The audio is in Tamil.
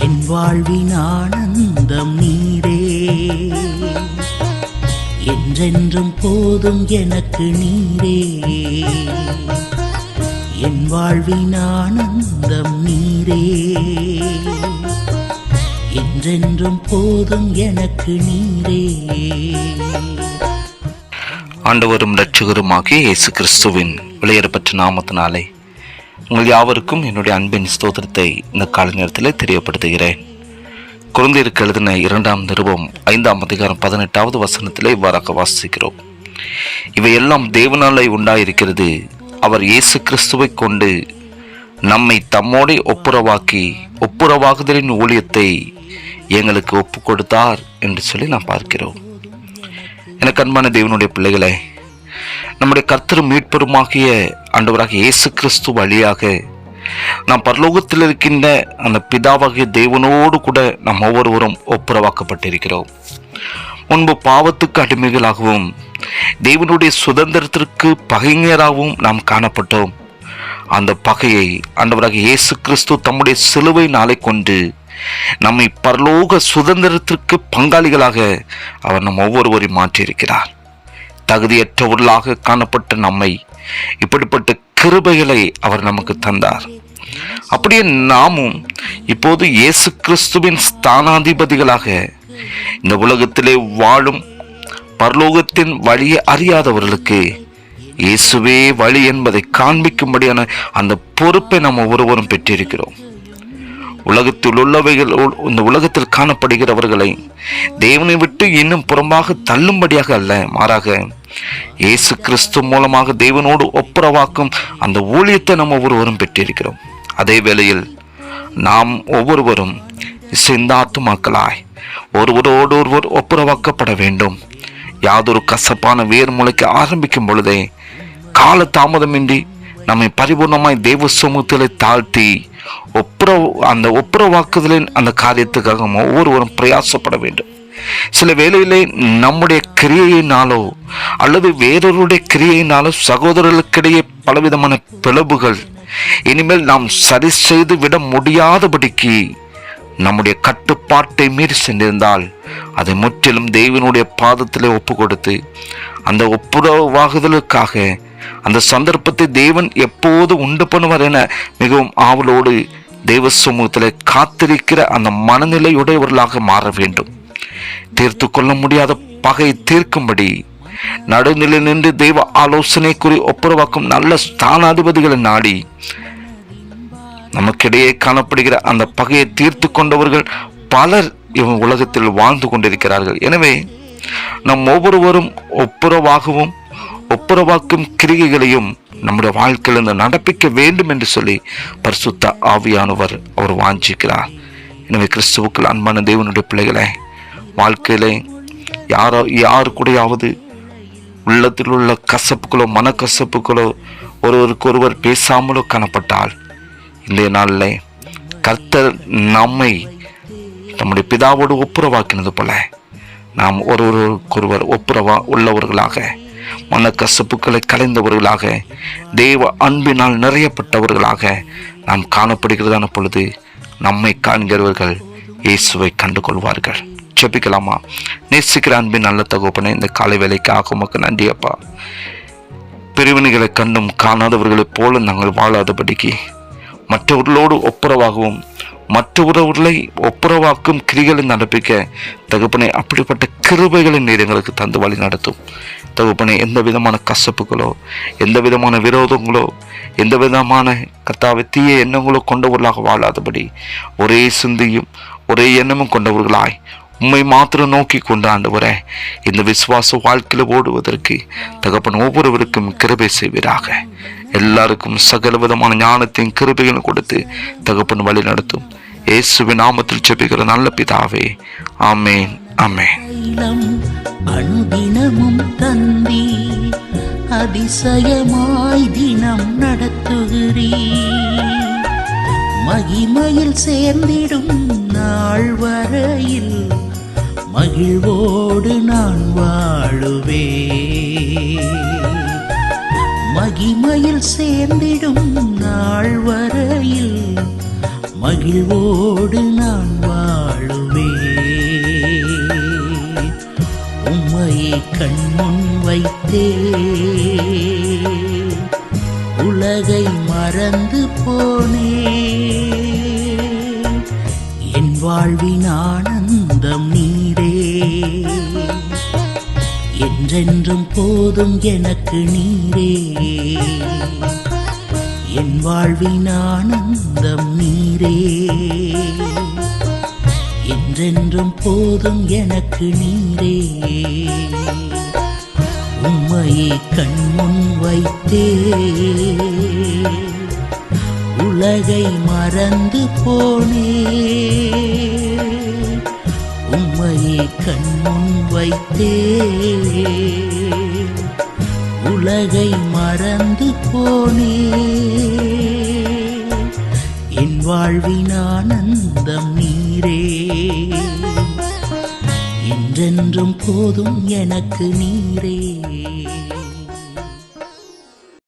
என் வாழ்வின் ஆனந்தம் நீரே. என்றென்றும் போதும் எனக்கு நீரே. என் வாழ்வின் ஆனந்தம் நீரே. என்றென்றும் போதும் எனக்கு நீரே. ஆண்டவரும் இரட்சகருமாகிய இயேசு கிறிஸ்துவின் விளையாடப்பட்ட நாமத்தினாலே உங்கள் யாவருக்கும் என்னுடைய அன்பின் ஸ்தோத்திரத்தை இந்த கால நேரத்தில் தெரியப்படுத்துகிறேன். குழந்தைகளுக்கு எழுதின இரண்டாம் நிருபம் ஐந்தாம் அதிகாரம் பதினெட்டாவது வசனத்திலே இவ்வாறாக வாசிக்கிறோம். இவையெல்லாம் தேவனாலே உண்டாயிருக்கிறது. அவர் இயேசு கிறிஸ்துவை கொண்டு நம்மை தம்மோடே ஒப்புரவாக்கி ஒப்புரவாகுதலின் ஊழியத்தை எங்களுக்கு ஒப்பு கொடுத்தார் என்று சொல்லி நாம் பார்க்கிறோம். எனக்கு அன்பான தேவனுடைய பிள்ளைகளே நம்முடைய கர்த்தர் மீட்பெருமாகிய ஆண்டவராக இயேசு கிறிஸ்து வழியாக நாம் பரலோகத்தில் இருக்கின்ற அந்த பிதாவாகிய தேவனோடு கூட நாம் ஒவ்வொருவரும் ஒப்புரவாக்கப்பட்டிருக்கிறோம். முன்பு பாவத்துக்கு அடிமைகளாகவும் தேவனுடைய சுதந்திரத்திற்கு பகைஞராகவும் நாம் காணப்பட்டோம். அந்த பகையை ஆண்டவராக இயேசு கிறிஸ்து தம்முடைய சிலுவை நாளை கொண்டு நம்மை பரலோக சுதந்திரத்திற்கு பங்காளிகளாக அவர் நம் ஒவ்வொருவரையும் மாற்றியிருக்கிறார். தகுதியற்றவர்களாக காணப்பட்ட நம்மை இப்படிப்பட்ட கிருபைகளை அவர் நமக்கு தந்தார். அப்படியே நாமும் இப்போது இயேசு கிறிஸ்துவின் ஸ்தானாதிபதிகளாக இந்த உலகத்திலே வாழும் பரலோகத்தின் வழியை அறியாதவர்களுக்கு இயேசுவே வழி என்பதை காண்பிக்கும்படியான அந்த பொறுப்பை நாம் ஒவ்வொருவரும் பெற்றிருக்கிறோம். உலகத்தில் உள்ளவைகள் இந்த உலகத்தில் காணப்படுகிறவர்களை தேவனை விட்டு இன்னும் புறம்பாக தள்ளும்படியாக அல்ல. மாறாக இயேசு கிறிஸ்து மூலமாக தேவனோடு ஒப்புரவாக்கும் அந்த ஊழியத்தை நம்ம ஒவ்வொருவரும் பெற்றிருக்கிறோம். அதே வேளையில் நாம் ஒவ்வொருவரும் சிந்தாத்துமாக்களாய் ஒருவரோடு ஒருவர் ஒப்புரவாக்கப்பட வேண்டும். யாதொரு கசப்பான வேர் முளைக்க ஆரம்பிக்கும் பொழுதே கால தாமதமின்றி நம்மை பரிபூர்ணமாய் தெய்வ சமூகத்திலே தாழ்த்தி ஒப்புற அந்த ஒப்புரவாக்குதலின் அந்த காரியத்துக்காக ஒவ்வொருவரும் பிரயாசப்பட வேண்டும். சில வேளையிலே நம்முடைய கிரியையினாலோ அல்லது வேறொருடைய கிரியையினாலோ சகோதரர்களுக்கிடையே பலவிதமான பிளவுகள் இனிமேல் நாம் சரி செய்து விட முடியாதபடிக்கு நம்முடைய கட்டுப்பாட்டை மீறி சென்றிருந்தால் அதை முற்றிலும் தெய்வனுடைய பாதத்திலே ஒப்பு கொடுத்து அந்த ஒப்புரவாகுதலுக்காக அந்த சந்தர்ப்பத்தை தேவன் எப்போது உண்டு பண்ணுவார் என மிகவும் ஆவலோடு தெய்வ சமூகத்தில் காத்திருக்கிற அந்த மனநிலையுடையவர்களாக மாற வேண்டும். தீர்த்து கொள்ள முடியாத பகை தீர்க்கும்படி நடுநிலை நின்று தெய்வ ஆலோசனை கூறி ஒப்புரவாக்கும் நல்ல ஸ்தானாதிபதிகளை நாடி நமக்கிடையே காணப்படுகிற அந்த பகையை தீர்த்து கொண்டவர்கள் பலர் இவன் உலகத்தில் வாழ்ந்து கொண்டிருக்கிறார்கள். எனவே நம் ஒவ்வொருவரும் ஒப்புரவாகவும் ஒப்புரவாக்கும் கிரிகைகளையும் நம்முடைய வாழ்க்கையில் இருந்து நடப்பிக்க வேண்டும் என்று சொல்லி பரிசுத்த ஆவியானவர் அவர் வாஞ்சிக்கிறார். எனவே கிறிஸ்துவுக்கள் அன்பான தேவனுடைய பிள்ளைகளை வாழ்க்கையிலே யாரோ யாரு கூடயாவது உள்ளத்தில் உள்ள கசப்புகளோ மனக்கசப்புகளோ ஒருவருக்கு ஒருவர் பேசாமலோ காணப்பட்டால் இன்றைய நாளில் கர்த்தர் நம்மை நம்முடைய பிதாவோடு ஒப்புரவாக்கினது போல நாம் ஒருவருக்கொருவர் ஒப்புரவா உள்ளவர்களாக மனக்கசப்புகளை கலைந்தவர்களாக தெய்வ அன்பினால் நிறையப்பட்டவர்களாக நாம் காணப்படுகிறதான பொழுது நம்மை காண்கிறவர்கள் இயேசுவை கண்டு கொள்வார்கள் ஜெபிக்கலாமா? நேசிக்கிற அன்பின் நல்ல தகப்பனே இந்த காலை வேலைக்கு உமக்கு நன்றியப்பா பிரிவினைகளை கண்டும் காணாதவர்களைப் போல நாங்கள் வாழாதபடிக்கு மற்றவர்களோடு ஒப்புரவாகவும் மற்ற உறவுகளை ஒப்புரவாக்கும் கிரிகளை நடப்பிக்க தகுப்பனை அப்படிப்பட்ட கிருபைகளை நீர் எங்களுக்கு தந்து வழி நடத்தும். தகுப்பனை எந்த விதமான கசப்புகளோ எந்த விதமான விரோதங்களோ எந்த விதமான கத்தாவை தீய எண்ணங்களோ கொண்டவர்களாக வாழாதபடி ஒரே சிந்தியும் ஒரே எண்ணமும் கொண்டவர்களாய் உண்மை மாத்திரம் நோக்கி கொண்டாண்டுவரே இந்த விசுவாச வாழ்க்கையில் ஓடுவதற்கு தகப்பன் ஒவ்வொருவருக்கும் கிருபை செய்வீராக. எல்லாருக்கும் சகல விதமான ஞானத்தையும் கிருபைகளும் கொடுத்து தகப்பன் வழி நடத்தும். இயேசுவின் நாமத்தில் செபிக்கிற நல்ல பிதாவே. ஆமேன் ஆமேன். தைலம் தந்தி அதிசயமாய் தினம் நடத்துகிறீ மகிமையில் சேர்ந்திடும் நாள் வரையில் மகிழ்வோடு நான் வாழுவேன். மகிமையில் சேர்ந்திடும் நாள் வரையில் மகிழ்வோடு நான் வாழுவே உம்மையை கண்முன் வைத்தே. உலகை மறந்து போதும் எனக்கு நீரே. என் வாழ்வின் ஆனந்தம் நீரே. என்றென்றும் போதும் எனக்கு நீரே. உம்மையை கண்முன் வைத்தே. உலகை மறந்து போனே. உம்மையை கண்முன் வைத்தே. உலகை மறந்து போனே. என் வாழ்வின் ஆனந்தம் நீரே. என்றென்றும் போதும் எனக்கு நீரே.